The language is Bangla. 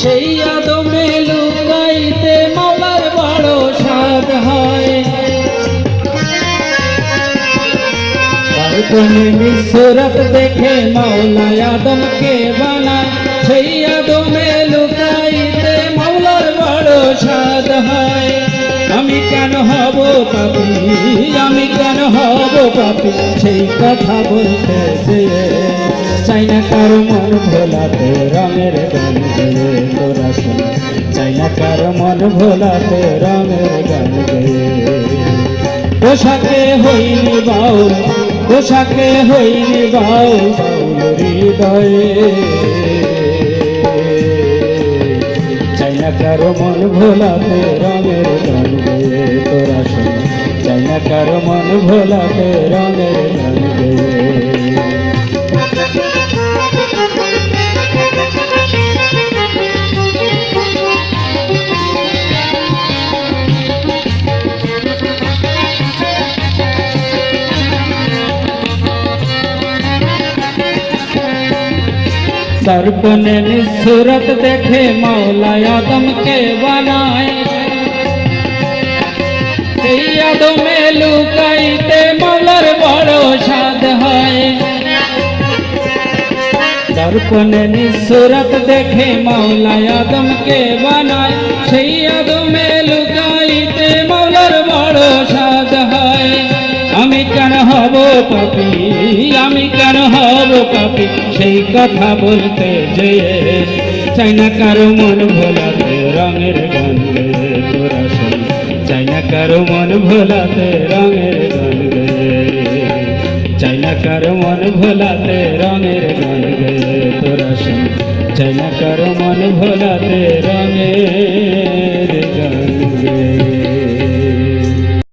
সেই আদমে লুকাইতে মামার বড় সাদ হয়। তারপরে সুরত দেখে মাওলা আদমকে বানায়। সেই আদমে আমি কেন হব পাপি? আমি কেন হব পাপি? সেই কথা বলতে চাই না কারও মন ভোলাতে রঙের গান গেয়ে তোরা শোন চাই না কারও মন ভোলাতে রঙের গান গেয়ে। পোশাকে হইনি বাউল, পোশাকে হইনি বাউল হৃদয়ে। চাই না কারও মন ভোলাতে রঙের গান তোরা শোন, চাই না কারও মন ভোলাতে রঙের রঙে। দর্পণে নিঃসুরত দেখে মৌলায় আদমকে বানায়। কদমে লুকাইতে মলার বড় সাদ হয়। দর্পণে নিঃসুরত দেখে মাওলায় আদমকে বানায়। সেই আদমে লুকাইতে মলার বড় সাদ হয়। আমি কেন হব পাপি? আমি কেন হব পাপি? সেই কথা বলতে চাই না কারও মন কারও মন ভোলাতে রঙের গান গে? চাই না কারও মন ভোলাতে রঙের গান গে? তোরা চাই না কারও মন ভোলাতে রঙের